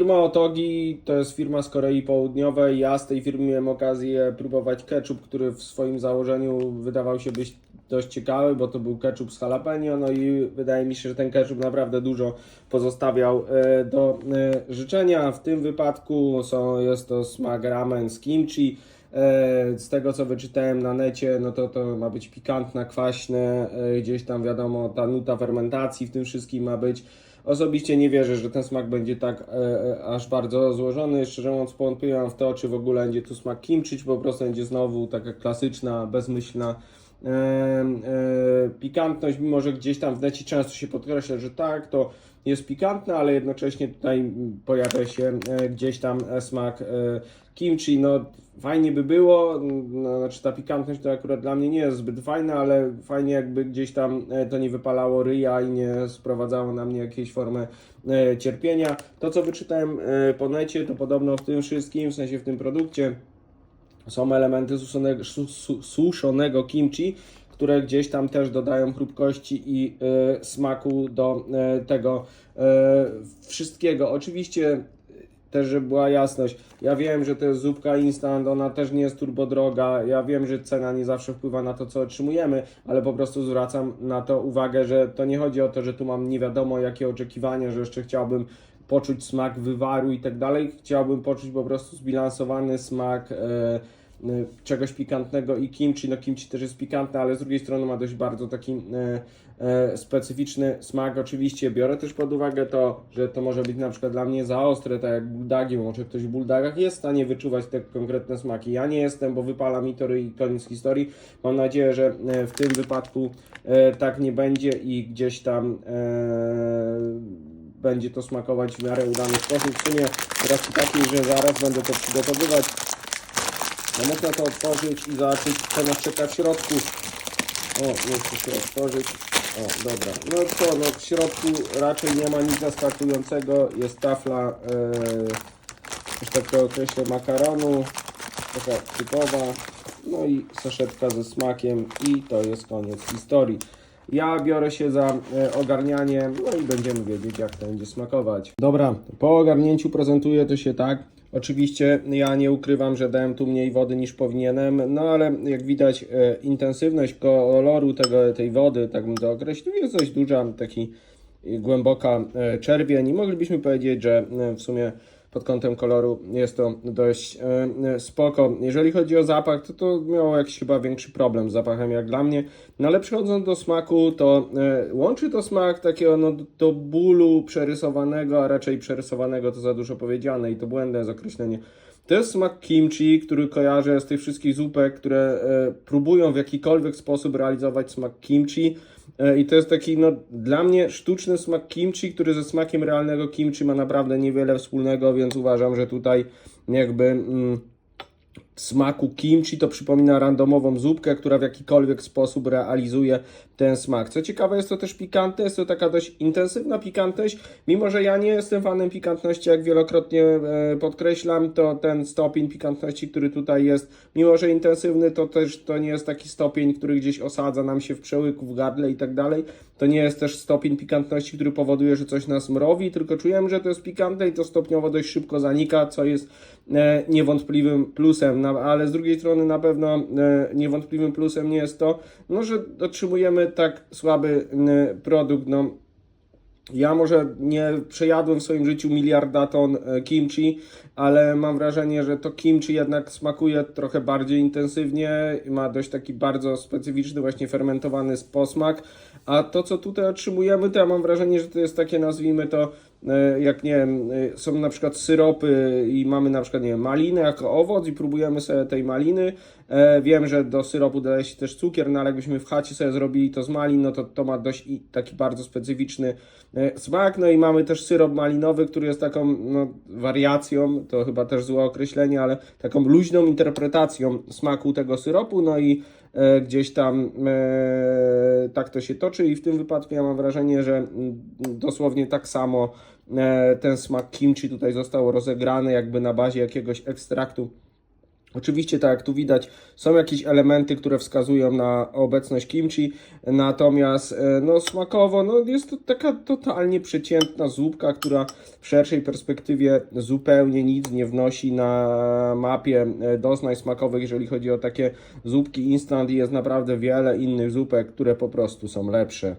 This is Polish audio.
Firma Otogi to jest firma z Korei Południowej. Ja z tej firmy miałem okazję próbować ketchup, który w swoim założeniu wydawał się być dość ciekawy, bo to był ketchup z jalapeno, no i wydaje mi się, że ten ketchup naprawdę dużo pozostawiał e, do e, życzenia. W tym wypadku są, jest to smak ramen z kimchi. E, Z tego co wyczytałem na necie, no to to ma być pikantne, kwaśne, gdzieś tam wiadomo, ta nuta fermentacji w tym wszystkim ma być. Osobiście nie wierzę, że ten smak będzie tak e, e, aż bardzo złożony. Szczerze mówiąc, powątpiłam w to, czy w ogóle będzie tu smak kimchi, czy po prostu będzie znowu taka klasyczna, bezmyślna e, e, pikantność, mimo że gdzieś tam w necie często się podkreśla, że tak, to jest pikantne, ale jednocześnie tutaj pojawia się e, gdzieś tam smak e, kimchi. No fajnie by było, no, znaczy ta pikantność to akurat dla mnie nie jest zbyt fajna, ale fajnie jakby gdzieś tam to nie wypalało ryja i nie sprowadzało na mnie jakiejś formy e, cierpienia. To co wyczytałem e, po necie, to podobno w tym wszystkim, w sensie w tym produkcie są elementy suszonego, su, su, suszonego kimchi, które gdzieś tam też dodają chrupkości i e, smaku do e, tego e, wszystkiego. Oczywiście też, żeby była jasność, ja wiem, że to jest zupka instant, ona też nie jest turbo droga, ja wiem, że cena nie zawsze wpływa na to, co otrzymujemy, ale po prostu zwracam na to uwagę, że to nie chodzi o to, że tu mam nie wiadomo jakie oczekiwania, że jeszcze chciałbym poczuć smak wywaru i tak dalej, chciałbym poczuć po prostu zbilansowany smak e, y, czegoś pikantnego i kimchi, no kimchi też jest pikantne, ale z drugiej strony ma dość bardzo taki e, specyficzny smak. Oczywiście biorę też pod uwagę to, że to może być na przykład dla mnie za ostre, tak jak buldagi, bo może ktoś w buldagach jest w stanie wyczuwać te konkretne smaki. Ja nie jestem, bo wypala mi to i koniec historii. Mam nadzieję, że w tym wypadku e, tak nie będzie i gdzieś tam e, będzie to smakować w miarę udany sposób. W sumie z racji takiej, że zaraz będę to przygotowywać, no można to otworzyć i zobaczyć co nas czeka w środku. O, nie się otworzyć. O, dobra. No co, no w środku raczej nie ma nic zaskakującego. Jest tafla, yy, tak to określę, makaronu. Taka typowa. No i saszetka ze smakiem i to jest koniec historii. Ja biorę się za e, ogarnianie, no i będziemy wiedzieć, jak to będzie smakować. Dobra, po ogarnięciu prezentuje to się tak. Oczywiście ja nie ukrywam, że dałem tu mniej wody niż powinienem, no ale jak widać e, intensywność koloru tego, tej wody, tak bym to określił, jest dość duża, taki e, głęboka czerwień i moglibyśmy powiedzieć, że w sumie pod kątem koloru jest to dość e, e, spoko. Jeżeli chodzi o zapach, to to miało jakiś chyba większy problem z zapachem jak dla mnie. No ale przechodząc do smaku, to e, łączy to smak takiego no, do bólu przerysowanego, a raczej przerysowanego to za dużo powiedziane i to błędne jest określenie. To jest smak kimchi, który kojarzę z tych wszystkich zupek, które próbują w jakikolwiek sposób realizować smak kimchi. E, I to jest taki, no, dla mnie sztuczny smak kimchi, który ze smakiem realnego kimchi ma naprawdę niewiele wspólnego, więc uważam, że tutaj jakby mm, smaku kimchi to przypomina randomową zupkę, która w jakikolwiek sposób realizuje ten smak. Co ciekawe, jest to też pikantne, jest to taka dość intensywna pikantność, mimo że ja nie jestem fanem pikantności, jak wielokrotnie e, podkreślam, to ten stopień pikantności, który tutaj jest, mimo że intensywny, to też to nie jest taki stopień, który gdzieś osadza nam się w przełyku, w gardle i tak dalej. To nie jest też stopień pikantności, który powoduje, że coś nas mrowi, tylko czujemy, że to jest pikantne i to stopniowo dość szybko zanika, co jest e, niewątpliwym plusem, ale z drugiej strony na pewno e, niewątpliwym plusem nie jest to, no, że otrzymujemy tak słaby produkt, no, ja może nie przejadłem w swoim życiu miliarda ton e, kimchi, ale mam wrażenie, że to kimchi jednak smakuje trochę bardziej intensywnie ma dość taki bardzo specyficzny, właśnie fermentowany posmak. A to, co tutaj otrzymujemy, to ja mam wrażenie, że to jest takie, nazwijmy to, jak nie wiem, e, są na przykład syropy i mamy na przykład, nie wiem, malinę jako owoc i próbujemy sobie tej maliny. E, Wiem, że do syropu dodaje się też cukier, no ale jakbyśmy w chacie sobie zrobili to z malin, no to to ma dość taki bardzo specyficzny e, smak. No i mamy też syrop malinowy, który jest taką no, wariacją, to chyba też złe określenie, ale taką luźną interpretacją smaku tego syropu, no i e, gdzieś tam e, tak to się toczy. I w tym wypadku ja mam wrażenie, że mm, dosłownie tak samo e, ten smak kimchi tutaj został rozegrany jakby na bazie jakiegoś ekstraktu Oczywiście, tak jak tu widać, są jakieś elementy, które wskazują na obecność kimchi, natomiast e, no, smakowo no, jest to taka totalnie przeciętna zupka, która w szerszej perspektywie zupełnie nic nie wnosi na mapie e, doznań smakowych, jeżeli chodzi o takie zupki instant i jest naprawdę wiele innych zupek, które po prostu są lepsze.